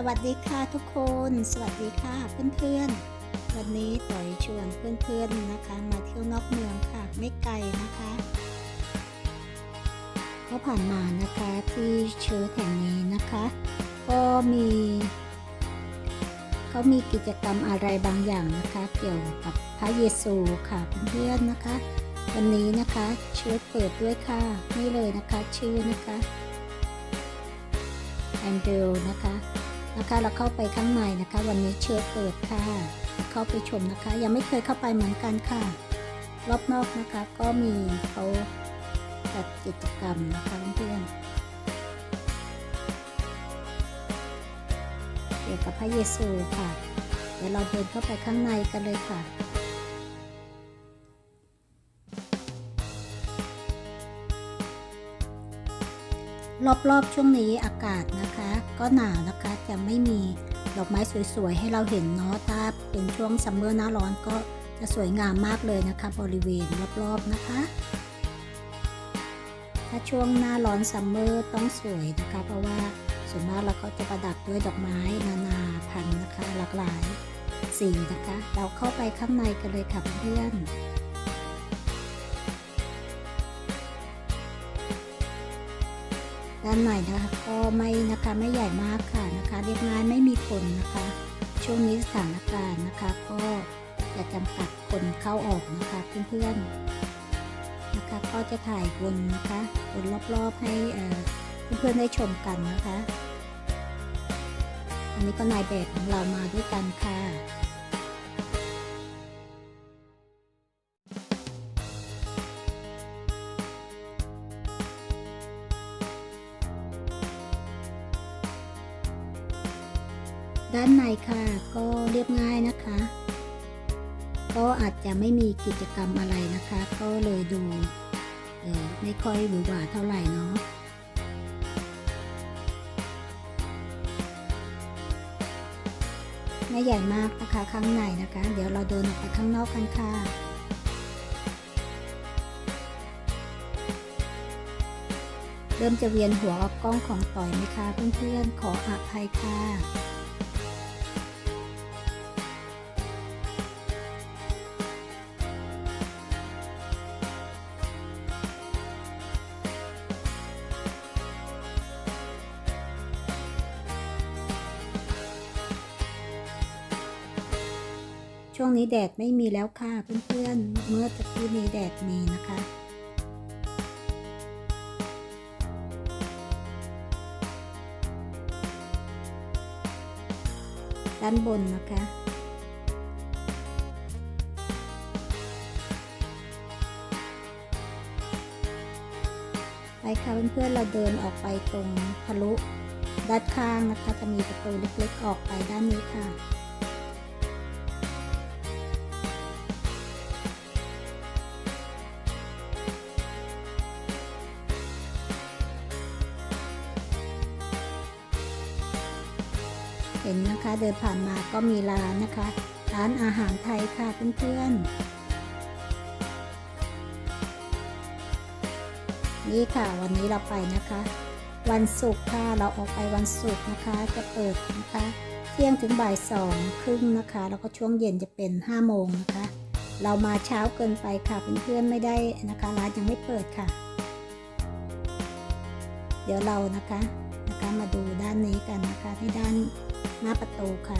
สวัสดีค่ะทุกคน สวัสดีค่ะเพื่อนๆ วันนี้ต่อยชวนเพื่อนๆนะคะ มาเที่ยวนอกเมืองค่ะ ไม่ไกลนะคะก็ผ่านมานะคะที่เชิร์แห่งนี้นะคะ ก็มีเขามีกิจกรรมอะไรบางอย่างนะคะ เกี่ยวกับพระเยซูค่ะเพื่อนๆนะคะ วันนี้นะคะเชิร์เปิดด้วยค่ะนี่เลยนะคะชื่อนะคะแอนเดลนะคะ นะคะ เราเข้าไปข้างในนะคะ วันนี้เชิญเปิดค่ะ เข้าไปชมนะคะ ยังไม่เคยเข้าไปเหมือนกันค่ะ รอบนอกนะคะก็มีเขาจัดกิจกรรมนะคะเพื่อนเกี่ยวกับพระเยซูค่ะ เดี๋ยวเราเดินเข้าไปข้างในกันเลยค่ะ รอบๆช่วงนี้อากาศนะคะ ก็หนาวนะคะจะไม่มีดอกไม้สวยๆ ให้เราเห็นเนาะถ้าเป็นช่วงซัมเมอร์หน้าร้อนก็จะสวยงามมากเลยนะคะ บริเวณรอบๆนะคะ ถ้าช่วงหน้าร้อนซัมเมอร์ต้องสวยนะคะ เพราะว่าส่วนมากเราก็จะประดับด้วยดอกไม้นานาพันธุ์นะคะ หลากหลายสีนะคะ เราเข้าไปข้างในกันเลยค่ะเพื่อน ด้านในนะคะก็ไม่นะคะไม่ใหญ่มากค่ะนะคะเรียบง่ายไม่มีคนนะคะ ช่วงนี้สถานการณ์นะคะ ก็จะจำกัดคนเข้าออกนะคะเพื่อนๆนะคะก็จะถ่ายวนนะคะวนรอบๆให้เพื่อนๆได้ชมกันนะคะ อันนี้ก็นายแบบของเรามาด้วยกันค่ะ ด้านในค่ะก็เรียบง่ายนะคะ ก็อาจจะไม่มีกิจกรรมอะไรนะคะ ก็เลยดูไม่ค่อยหวือหวาเท่าไหร่เนาะไม่ใหญ่มากนะคะข้างในนะคะ เดี๋ยวเราเดินออกไปข้างนอกกันค่ะเริ่มจะเวียนหัวกล้องของต่อยไหมคะเพื่อนๆขออภัยค่ะ ช่วงนี้แดดไม่มีแล้วค่ะเพื่อนๆ เมื่อตะกี้นี้แดดมีนะคะด้านบนนะคะ ไปค่ะเพื่อนๆ เราเดินออกไปตรงทะลุด้านข้างนะคะ จะมีประตูเล็กๆ ออกไปด้านนี้ค่ะ ห็นนะคะ เดินผ่านมาก็มีร้านนะคะ ร้านอาหารไทยค่ะเพื่อนๆนี่ค่ะวันนี้เราไปนะคะ วันศุกร์ค่ะเราออกไปวันศุกร์นะคะ จะเปิดนะคะเที่ยงถึงบ่ายสองครึ่งนะคะ แล้วก็ช่วงเย็นจะเป็น5้าโมงนะคะ เรามาเช้าเกินไปค่ะเพื่อนๆไม่ได้นะคะร้านยังไม่เปิดค่ะ เดี๋ยวเรานะคะนะคะมาดูด้านนี้กันนะคะที่ด้าน หน้าประตูค่ะ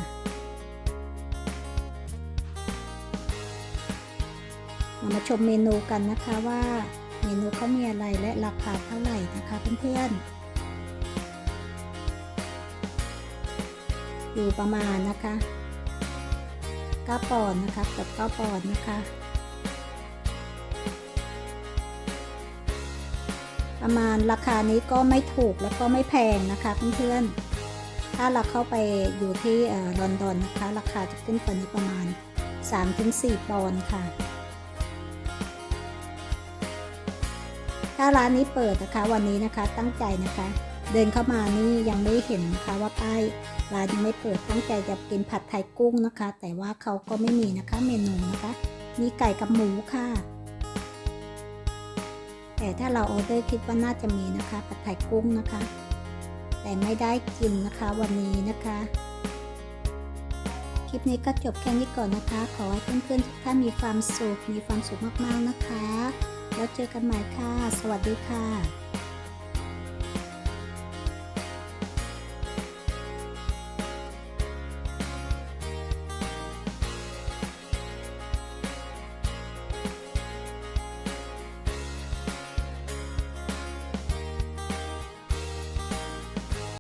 เรามาชมเมนูกันนะคะว่าเมนูเขามีอะไรและราคาเท่าไหร่นะคะเพื่อนๆ อยู่ประมาณนะคะ9ปอนด์นะคะกับ9ปอนด์นะคะ ประมาณราคานี้ก็ไม่ถูกแล้วก็ไม่แพงนะคะเพื่อนๆ ถ้าเราเข้าไปอยู่ที่ลอนดอนนะคะ ราคาจะขึ้นกว่านี้ประมาณ 3-4 ปอนด์ค่ะ ถ้าร้านนี้เปิดนะคะวันนี้นะคะตั้งใจนะคะ เดินเข้ามานี่ยังไม่เห็นนะคะว่าป้ายร้านยังไม่เปิดตั้งใจจะกินผัดไทยกุ้งนะคะ แต่ว่าเขาก็ไม่มีนะคะเมนูนะคะ มีไก่กับหมูค่ะ แต่ถ้าเราออเดอร์คิดว่าน่าจะมีนะคะผัดไทยกุ้งนะคะ แต่ไม่ได้กินนะคะวันนี้นะคะ คลิปนี้ก็จบแค่นี้ก่อนนะคะ ขอให้เพื่อนๆทุกท่านมีความสุขมีความสุขมากๆนะคะ แล้วเจอกันใหม่ค่ะ สวัสดีค่ะ